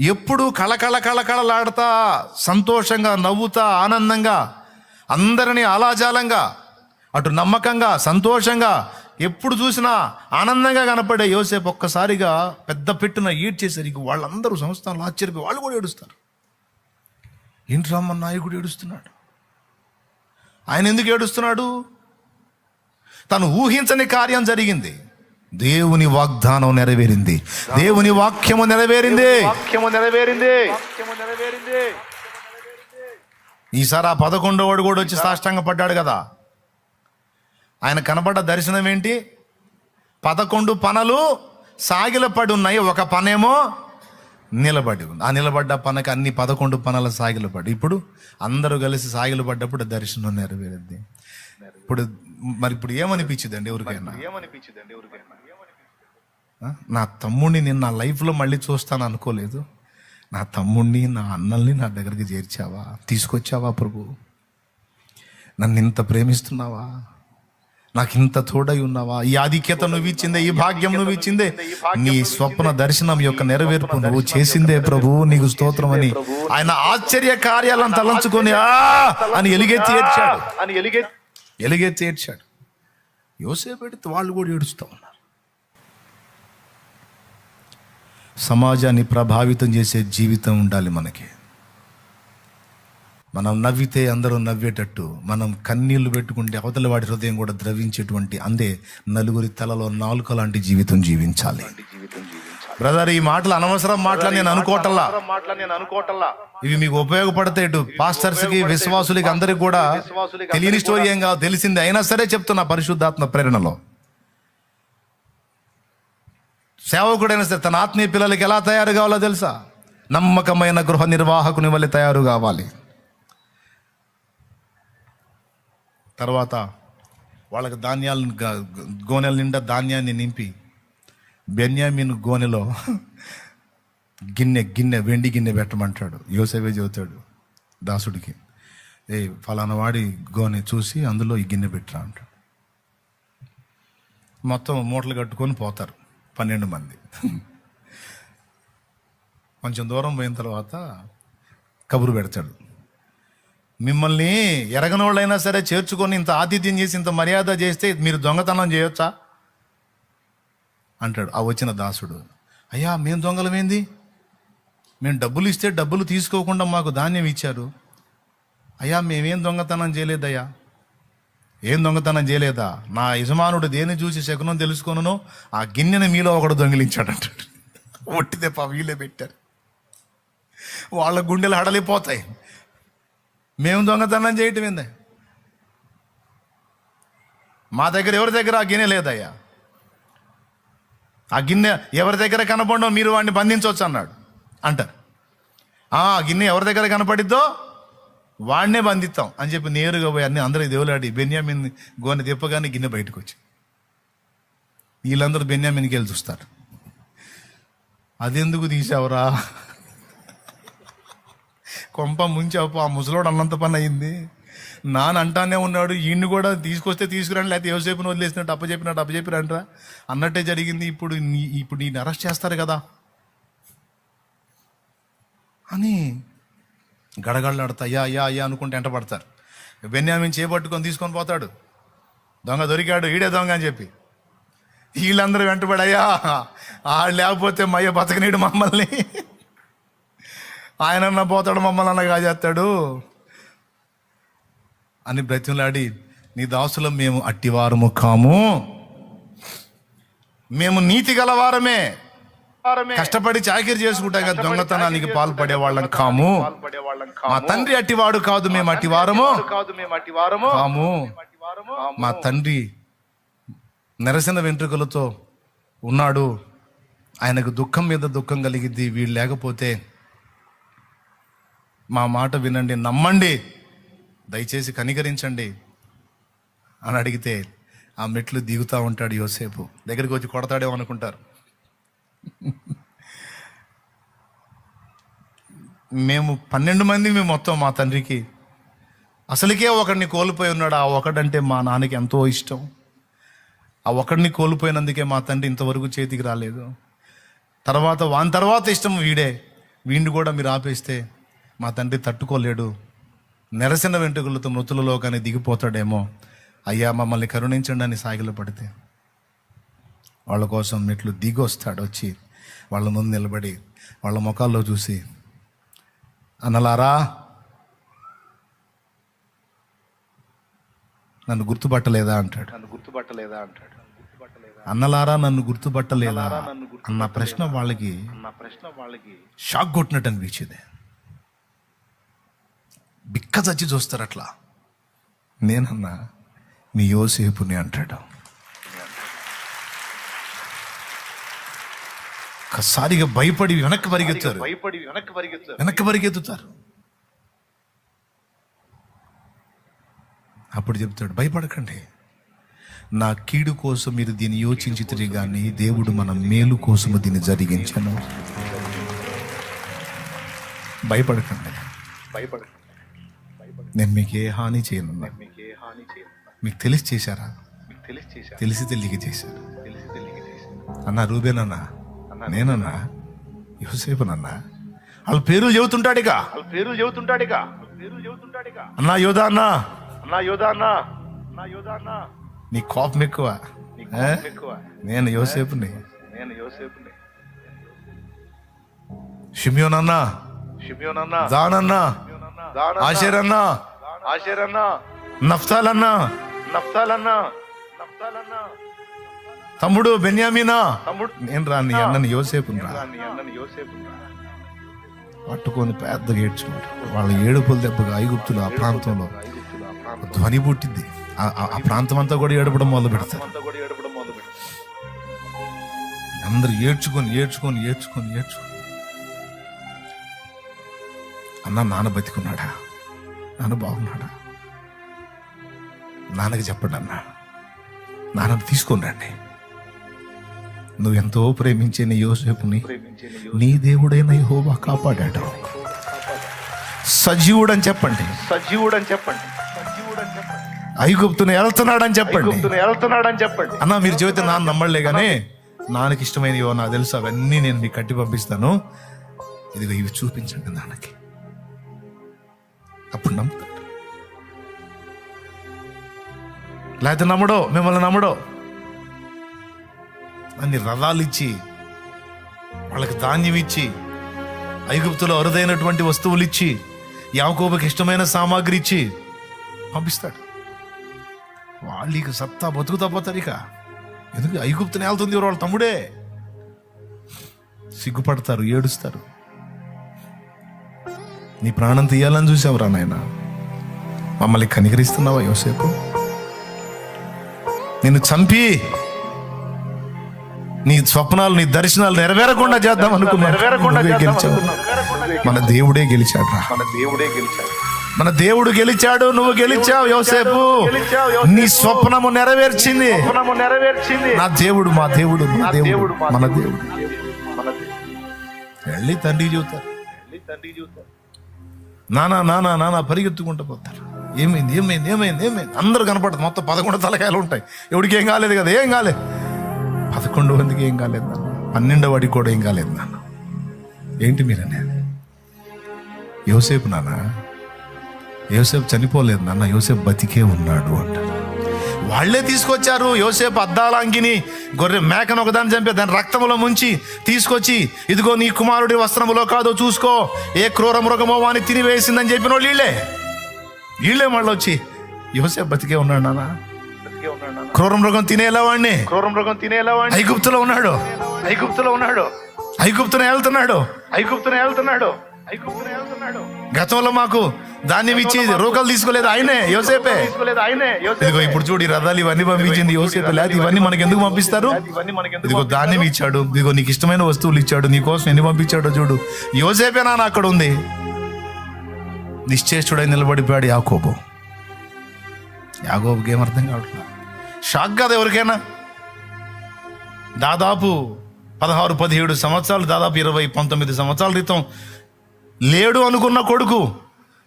ఎప్పుడు కళకళ కళకళలాడుతా సంతోషంగా నవ్వుతా ఆనందంగా అందరినీ ఆలాజాలంగా అటు నమ్మకంగా సంతోషంగా ఎప్పుడు చూసినా ఆనందంగా కనపడే యోసేపు ఒక్కసారిగా పెద్ద పెట్టున ఈడ్చేసరికి వాళ్ళందరూ సంస్థానంలో ఆశ్చర్యపోయి వాళ్ళు కూడా ఏడుస్తారు. ఏంటి రామ్మ నాయకుడు ఏడుస్తున్నాడు? ఆయన ఎందుకు ఏడుస్తున్నాడు? తను ఊహించని కార్యం జరిగింది. దేవుని వాగ్దానం నెరవేరింది. దేవుని వాక్యము నెరవేరింది. వాక్యము నెరవేరింది. ఈసారి ఆ పదకొండోవాడు కూడా వచ్చి సాష్టాంగ పడ్డాడు కదా. ఆయన కనబడ్డ దర్శనం ఏంటి? పదకొండు పనలు సాగిలపడి ఉన్నాయి. ఒక పనేమో నిలబడి ఉంది. ఆ నిలబడ్డ పనకి అన్ని పదకొండు పనుల సాగిలపడి. ఇప్పుడు అందరూ కలిసి సాగిలపడ్డప్పుడు దర్శనం నెరవేరింది. ఇప్పుడు మరి ఇప్పుడు ఏమనిపించిందండి ఎవరికైనా ఏమనిపించిందండి ఎవరికైనా? నా తమ్ముడిని నేను నా లైఫ్లో మళ్ళీ చూస్తాను అనుకోలేదు. నా తమ్ముడిని నా అన్నల్ని నా దగ్గరికి చేర్చావా? తీసుకొచ్చావా ప్రభు? నన్ను ఇంత ప్రేమిస్తున్నావా? నాకు ఇంత తోడై ఉన్నావా? ఈ ఆధిక్యత నువ్వు ఇచ్చిందే ఈ భాగ్యం నువ్వు ఇచ్చిందే నీ స్వప్న దర్శనం యొక్క నెరవేర్పు నువ్వు చేసిందే ప్రభు నీకు స్తోత్రం అని ఆయన ఆశ్చర్య కార్యాలను తలంచుకొని ఆ! అని ఎలిగెత్తి అని ఎలిగే తీర్చాడు యోసేపు పెడితే వాళ్ళు కూడా ఏడుస్తూ ఉన్నారు. సమాజాన్ని ప్రభావితం చేసే జీవితం ఉండాలి మనకి. మనం నవ్వితే అందరూ నవ్వేటట్టు మనం కన్నీళ్ళు పెట్టుకుంటే అవతల వాడి హృదయం కూడా ద్రవించేటువంటి అందే నలుగురి తలలో నాలుక లాంటి జీవితం జీవించాలి జీవితం జీవించాలి. బ్రదర్ ఈ మాటలు అనవసరం మాటలు నేను అనుకోవటల్లా నేను ఇవి మీకు ఉపయోగపడతాయి ఇటు పాస్టర్స్కి విశ్వాసులకి అందరికి కూడా తెలియని స్టోరీ ఏం కాదు తెలిసింది. అయినా సరే చెప్తున్నా పరిశుద్ధాత్మ ప్రేరణలో. సేవకుడైనా సరే తన ఆత్మీయ పిల్లలకి ఎలా తయారు కావాలో తెలుసా? నమ్మకమైన గృహ నిర్వాహకుని వల్ల తయారు కావాలి. తర్వాత వాళ్ళకి ధాన్యాలను గోనెల నిండా ధాన్యాన్ని నింపి బెన్యామిన్ గోనెలో గిన్నె గిన్నె వెండి గిన్నె పెట్టమంటాడు. యోసేవే చెబుతాడు దాసుడికి ఏ ఫలానా వాడి గోనె చూసి అందులో ఈ గిన్నె పెట్టరా అంటాడు. మొత్తం మూటలు కట్టుకొని పోతారు పన్నెండు మంది. కొంచెం దూరం పోయిన తర్వాత కబురు పెడతాడు. మిమ్మల్ని ఎరగనోళ్ళైనా సరే చేర్చుకొని ఇంత ఆతిథ్యం చేసి ఇంత మర్యాద చేస్తే మీరు దొంగతనం చేయొచ్చా? అంటాడు ఆ వచ్చిన దాసుడు. అయ్యా మేము దొంగలమేంది మేము డబ్బులు ఇస్తే డబ్బులు తీసుకోకుండా మాకు ధాన్యం ఇచ్చారు. అయ్యా మేమేం దొంగతనం చేయలేదయ్యా. ఏం దొంగతనం చేయలేదా? నా యజమానుడు దేని చూసి శకునం తెలుసుకొనునో ఆ గిన్నెని మీలో ఒకడు దొంగిలించాడు అంటాడు ఒట్టిదే పా వీళ్ళే పెట్టారు. వాళ్ళ గుండెలు హడలిపోతాయి. మేము దొంగతనం చేయటం మా దగ్గర ఎవరి దగ్గర ఆ గిన్నె లేదయ్యా? ఆ గిన్నె ఎవరి దగ్గర కనపడో మీరు వాడిని బంధించవచ్చు అన్నాడు. అంటారు. ఆ గిన్నె ఎవరి దగ్గర కనపడిద్దో వాడినే బంధిస్తాం అని చెప్పి నేరుగా పోయి అన్ని అందరికి దేవులాడి బెన్యామిన్ గోనె తిప్పగానే గిన్నె బయటకు వచ్చి వీళ్ళందరూ బెన్యామిన్కి వెళ్ళి చూస్తారు. అదెందుకు తీసావురా? కొంప ముంచావు ఆ ముసలోడు అన్నంత పని అయింది. నాన్న అంటానే ఉన్నాడు ఈయన్ని కూడా తీసుకొస్తే తీసుకురండి లేకపోతే ఎవసేపుని వదిలేసినట్టు అప్పచెప్పినట్టు అప్పచెప్పిరంటరా? అన్నట్టే జరిగింది ఇప్పుడు నీ ఇప్పుడు నేను అరెస్ట్ చేస్తారు కదా. అని గడగడలాడుతా అయ్యా అయ్యా అయ్యా అనుకుంటే ఎంట పడతారు. బెన్యామిన్ చేపట్టుకొని తీసుకొని పోతాడు. దొంగ దొరికాడు ఈడే దొంగ అని చెప్పి. వీళ్ళందరూ వెంటబడి అయ్యా ఆడు లేకపోతే మయ్య బతకనీడు మమ్మల్ని. ఆయనన్నా పోతాడు మమ్మల్ని అన్న కాజేస్తాడు. అని బ్రతిమలాడి నీ దాసులం మేము అట్టివారము కాము. మేము నీతి గలవారమే. కష్టపడి చాకిరి చేసుకుంటాం కదా దొంగతనానికి పాల్పడే వాళ్ళం కాము. మా తండ్రి అట్టివాడు కాదు మేము అట్టివారము. కాము. మా తండ్రి నెరసిన వెంట్రుకలతో ఉన్నాడు. ఆయనకు దుఃఖం మీద దుఃఖం కలిగిద్ది వీళ్ళు లేకపోతే మా మాట వినండి నమ్మండి. దయచేసి కనికరించండి అని అడిగితే ఆ మెట్లు దిగుతూ ఉంటాడు యోసేపు. దగ్గరికి వచ్చి కొడతాడేమో అనుకుంటారు. మేము పన్నెండు మంది మేము మొత్తం మా తండ్రికి. అసలుకే ఒకడిని కోల్పోయి ఉన్నాడు. ఆ ఒకడంటే మా నాన్నకి ఎంతో ఇష్టం. ఆ ఒకడిని కోల్పోయినందుకే మా తండ్రి ఇంతవరకు చేతికి రాలేదు. తర్వాత వాని తర్వాత ఇష్టం వీడే. వీడిని కూడా మీరు ఆపేస్తే మా తండ్రి తట్టుకోలేడు. నెరసిన వెంట్రుకలతో మృతులలో కానీ దిగిపోతాడేమో. అయ్యా మమ్మల్ని కరుణించండి అని సాగిలు పడితే. వాళ్ళ కోసం మెట్లు దిగి వస్తాడు వచ్చి. వాళ్ళ ముందు నిలబడి వాళ్ళ ముఖాల్లో చూసి అన్నలారా నన్ను గుర్తుపట్టలేదా? అంటాడు. నన్ను గుర్తుపట్టలేదా? అంటాడు. అన్నలారా నన్ను గుర్తుపట్టలేదా? అన్న ప్రశ్న వాళ్ళకి నా ప్రశ్న వాళ్ళకి షాక్ కొట్టినట్టు అనిపించేది. బిక్క చచ్చి చూస్తారు అట్లా. నేనన్నా నీ యోసేపుని అంటాడు. ఒక్కసారిగా భయపడి వెనక్కి పరిగెత్తారు. భయపడి వెనక్కి పరిగెత్తారు. వెనక్కి పరిగెత్తుతారు. అప్పుడు చెప్తాడు భయపడకండి. నా కీడు కోసం మీరు దీన్ని యోచించితిరి కానీ దేవుడు మన మేలు కోసము దీన్ని జరిగించను. భయపడకండి. భయపడకండి. నేను మీకు ఏ హాని చేయను మీకు ఏ హాని చేయను మీకు తెలిసి చేశారా? తెలిసి తెలియక చేశారు అన్నా రూబేనన్నా నేనన్నా యోసేపునన్నా వాళ్ళ పేర్లు పేరు చెబుతుంటాడిక వాళ్ళ పేరు చెబుతుంటాడిక అన్నా యోధా అన్నా. అన్నా యోధా అన్నా. అన్నా యోధా అన్నా. నీ కోపం ఎక్కువ. ఎక్కువ. నేను యోసేపుని. నేను యోసేపుని. షిమియోనన్నా. షిమియోనన్నా. దానన్నా. ఆశేరన్నా. ఆశేరన్నా. నఫ్తాలన్నా నఫ్తాలన్నా నఫ్తాలన్నా తమ్ముడు బెన్యామీనా? తమ్ముడు. నేను రా నీ అన్నని యోసేపు పట్టుకొని పెద్దగా ఏడ్చుకుంటారు వాళ్ళ ఏడుపుల దెబ్బగా ఐగుప్తులు ఆ ప్రాంతంలో ధ్వని పుట్టింది. ఆ- ప్రాంతం అంతా కూడా ఏడపడం మొదలు పెడతారు. అందరు ఏడ్చుకొని ఏడ్చుకొని ఏడ్చుకొని ఏడ్చుకొని. అన్న నాన్న బతికున్నాడా? నాన్న బాగున్నాడా? నాన్నకి చెప్పండి అన్న. నాన్నని తీసుకొని రండి. నువ్వు ఎంతో ప్రేమించే నీ యోసేపుని నీ దేవుడైన యెహోవా కాపాడాడు. సజీవుడు అని చెప్పండి. సజీవుడు అని చెప్పండి. చెప్పండి ఐగుప్తుని వెళ్తున్నాడని చెప్పండి. వెళ్తున్నాడని చెప్పండి. అన్న మీరు చెబితే నాన్న నమ్మలే కానీ నాన్నకి ఇష్టమైనవో నాకు తెలుసు అవన్నీ నేను మీకు కట్టి పంపిస్తాను. ఇదిగో ఇవి చూపించండి నాన్నకి. అప్పుడు నమ్ముతాడు లేకపోతే నమ్మడో మిమ్మల్ని నమ్మడో. అన్ని రథాలు ఇచ్చి వాళ్ళకి ధాన్యం ఇచ్చి ఐగుప్తులో అరుదైనటువంటి వస్తువులు ఇచ్చి యాకోబుకి ఇష్టమైన సామాగ్రి ఇచ్చి పంపిస్తాడు. వాళ్ళు ఇక సత్తా బతుకుతా పోతారు ఇక. ఎందుకు? ఐగుప్తుని వెళ్తుంది వాళ్ళ తమ్ముడే. సిగ్గుపడతారు ఏడుస్తారు. నీ ప్రాణం తీయాలని చూసావురా నాయన? మమ్మల్ని కనికరిస్తున్నావా యోసేపు? నిన్ను చంపి నీ స్వప్నాలు నీ దర్శనాలు నెరవేరకుండా చేద్దాం అనుకున్నా నెరవేరకుండా గెలిచావు. మన దేవుడే గెలిచాడు రా. మన దేవుడే గెలిచాడు. మన దేవుడు గెలిచాడు నువ్వు గెలిచావు యోసేపు. నీ స్వప్నము నెరవేర్చింది. నా దేవుడు మా దేవుడు మా మన దేవుడు. మన దేవుడు. వెళ్ళి తండ్రి వెళ్ళి తండ్రి చూస్తాడు నానా నానా నానా పరిగెత్తుకుంటూ పోతారు. ఏమైంది ఏమైంది ఏమైంది ఏమైంది? అందరూ కనపడదు మొత్తం పదకొండు తలకాయలు ఉంటాయి. ఎవడికి ఏం కాలేదు కదా ఏం కాలేదు. పదకొండు మందికి ఏం కాలేదు నాన్న. పన్నెండో వాడికి కూడా ఏం కాలేదు నాన్న. ఏంటి మీరు యోసేపు నాన్న యోసేపు చనిపోలేదు నాన్న. యోసేపు బతికే ఉన్నాడు అంటారు వాళ్ళే తీసుకొచ్చారు. యోసేపు అద్దాలాంగిని గొర్రె మేకను ఒకదాన్ని చంపి దాని రక్తంలో ముంచి తీసుకొచ్చి ఇదిగో నీ కుమారుడి వస్త్రములో కాదో చూసుకో. ఏ క్రూర మృగమో వాని తినివేసిందని చెప్పిన వాళ్ళు వీళ్ళే. వీళ్ళే మళ్ళీ వచ్చి యోసేపు బతికే ఉన్నాడు నాన్న. బతికే ఉన్నాడు నాన్న. క్రూర మృగం తినేలా వాడిని. క్రూర మృగం తినేలా వాడిని. ఐగుప్తులో ఉన్నాడు. ఐగుప్తులో ఉన్నాడు. ఐగుప్తున వెళ్తున్నాడు ఐగుప్తును వెళ్తున్నాడు ఐగుప్తును వెళ్తున్నాడు గతంలో మాకు ధాన్యం ఇచ్చి రోకలు తీసుకోలేదు ఆయనే యోసేపే. ఇదిగో ఇప్పుడు చూడు రథాలు ఇవన్నీ పంపించింది యోసేపే. లేదు ఇవన్నీ మనకి ఎందుకు పంపిస్తారు? ఇదిగో ధాన్యం ఇచ్చాడు. ఇదిగో నీకు ఇష్టమైన వస్తువులు ఇచ్చాడు. నీ కోసం ఎన్ని పంపించాడో చూడు. యోసేపే నాన్న అక్కడ ఉంది. నిశ్చేష్టుడై నిలబడిపోయాడు యాకోబు. యాకోబుకి ఏం అర్థం కావట్లేదు. షాక్ కాదు ఎవరికైనా? దాదాపు పదహారు పదిహేడు సంవత్సరాలు దాదాపు ఇరవై పంతొమ్మిది సంవత్సరాల క్రితం లేడు అనుకున్న కొడుకు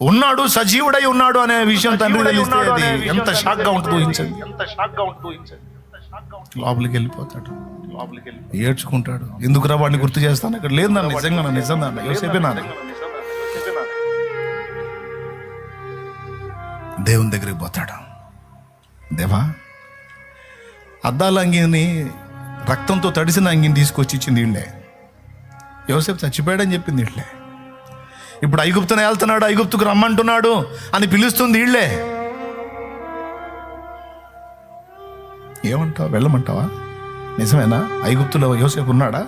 ఉన్నాడు సజీవుడై ఉన్నాడు అనే విషయం తండ్రి తెలిస్తే అది ఎంత తండ్రి షాక్గా ఉంటుందో ఊహించండి ఎంత షాక్గా ఉంటుందో ఊహించండి లోపలికి వెళ్ళిపోతాడు. లోపలికి వెళ్ళి ఏడ్చుకుంటాడు. ఎందుకురా వాడిని గుర్తు చేస్తాను? ఇక్కడ లేదు నిజంగా నా నిజం నాన్న యోసేపే నాన్న దేవుని దగ్గరికి పోతాడు. దేవా అద్దాల అంగిని రక్తంతో తడిసిన అంగిని తీసుకొచ్చి ఇచ్చింది వీళ్ళే యోసేపు చచ్చిపోయాడని చెప్పింది వీళ్ళే ఇప్పుడు ఐగుప్తుని వెళ్తున్నాడు ఐగుప్తుకు రమ్మంటున్నాడు అని పిలుస్తుంది వీళ్ళే ఏమంటావు? వెళ్ళమంటావా? నిజమేనా? ఐగుప్తులో యోసేపు ఉన్నాడా?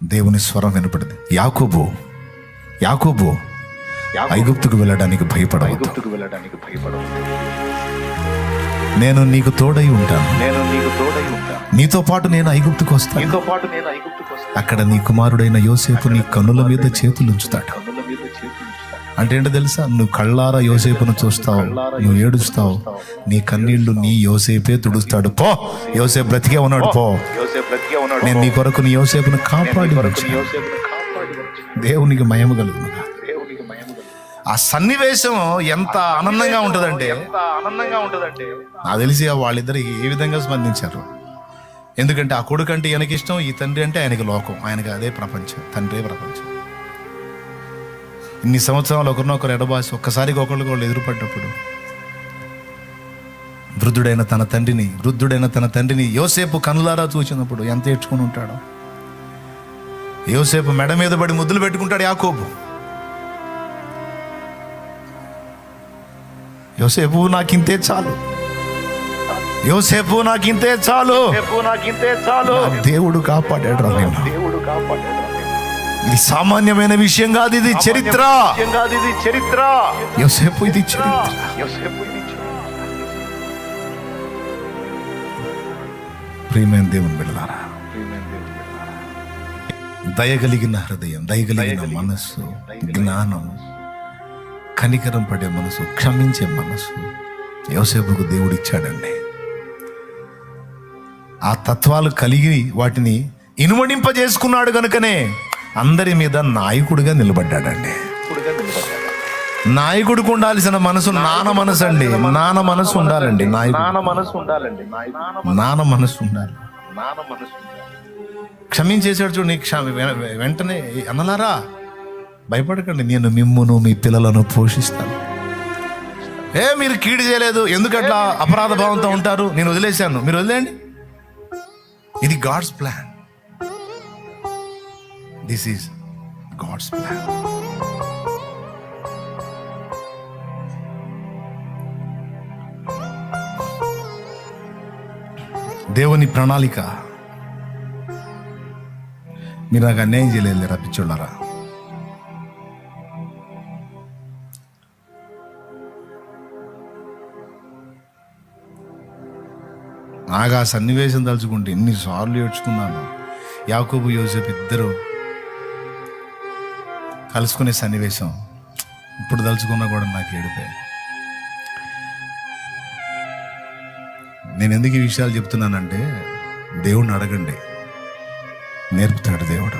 దేవుని స్వరం వినపడింది. యాకోబు యాకోబు ఐగుప్తుకు వెళ్ళడానికి భయపడవద్దు. ఐగుప్తుకు వెళ్ళడానికి భయపడవు నేను నీకు తోడై ఉంటాను. నేను నీకు తోడై ఉంటాను. నీతో పాటు నేను ఐగుప్తుకు వస్తాను. నీతో పాటు నేను ఐగుప్తుకు వస్తాను. అక్కడ నీ కుమారుడైన యోసేపు నీ కన్నుల మీద చేతులు ఉంచుతాడు. అంటే ఏంటో తెలుసా? నువ్వు కళ్ళారా యోసేపును చూస్తావు నువ్వు ఏడుస్తావు నీ కన్నీళ్ళు నీ యోసేపే తుడుస్తాడు. పో! యోసేపు బ్రతికే ఉన్నాడు పో! నేను నీ కొరకు నీ యోసేపును కాపాడి. దేవునికి మయము కలుగునుగా దేవునికి మహిమ కలుగు. ఆ సన్నివేశం ఎంత ఆనందంగా ఉంటుందంటే ఎంత ఆనందంగా ఉంటుందంటే. నాకు తెలిసి వాళ్ళిద్దరు ఏ విధంగా స్పందించారు? ఎందుకంటే ఆ కొడుకు అంటే ఈయనకి ఇష్టం ఈ తండ్రి అంటే ఆయనకి లోకం. ఆయనకి అదే ప్రపంచం తండ్రే ప్రపంచం. ఇన్ని సంవత్సరాలు ఒకరినొకరు ఎడబాసి ఒక్కసారిగా ఒకరికి వాళ్ళు ఎదురుపడ్డప్పుడు వృద్ధుడైన తన తండ్రిని వృద్ధుడైన తన తండ్రిని యోసేపు కనులారా చూసినప్పుడు ఎంత ఏడ్చుకుని ఉంటాడో? యోసేపు మెడ మీద పడి ముద్దులు పెట్టుకుంటాడు యాకోబు. యోసేపు నాకింతే చాలు. యోసేపు నాకింతే చాలు. రేపు నాకు ఇంతే చాలు దేవుడు కాపాడాడు రా దేవుడు కాపాడాడు ఇది సామాన్యమైన విషయం కాదు ఇది చరిత్ర. ఇది చరిత్ర. యోసేపు ఇది చరిత్ర. యోసేపు ఇది. ప్రియమైన దేవుని బిడ్డలారా దయగలిగిన హృదయం దయగలిగిన మనస్సు జ్ఞానం కనికరం పడే మనసు క్షమించే మనసు యోసేపుకు దేవుడు ఇచ్చాడండి. ఆ తత్వాలు కలిగి వాటిని ఇనుమడింపజేసుకున్నాడు కనుకనే అందరి మీద నాయకుడిగా నిలబడ్డాడండి. నాయకుడికి ఉండాల్సిన మనసు నాన్న మనసు అండి. నాన్న మనసు ఉండాలండి నాన్న మనసు ఉండాలండి నాన్న నాన్న మనసు ఉండాలి. నాన్న మనసు క్షమించేసాడు చూడు నీకు క్షమ వెంటనే అన్నలారా? భయపడకండి నేను మిమ్మును మీ పిల్లలను పోషిస్తాను. ఏ మీరు కీడు చేయలేదు ఎందుకట్లా అపరాధ భావంతో ఉంటారు? నేను వదిలేశాను. మీరు వదిలేయండి. ఇది God's plan. This is God's plan. దేవుని ప్రణాళిక. మీరు నాకు అన్యాయం చేయలేదు రప్పించున్నారా నాకు ఆ సన్నివేశం తలుచుకుంటే ఎన్నిసార్లు ఏడ్చుకున్నాను. యాకోబు యోసేపు ఇద్దరు కలుసుకునే సన్నివేశం ఇప్పుడు తలుచుకున్నా కూడా నాకు ఏడిపే. నేను ఎందుకు ఈ విషయాలు చెప్తున్నానంటే దేవుణ్ణి అడగండి. నేర్పుతాడు దేవుడు.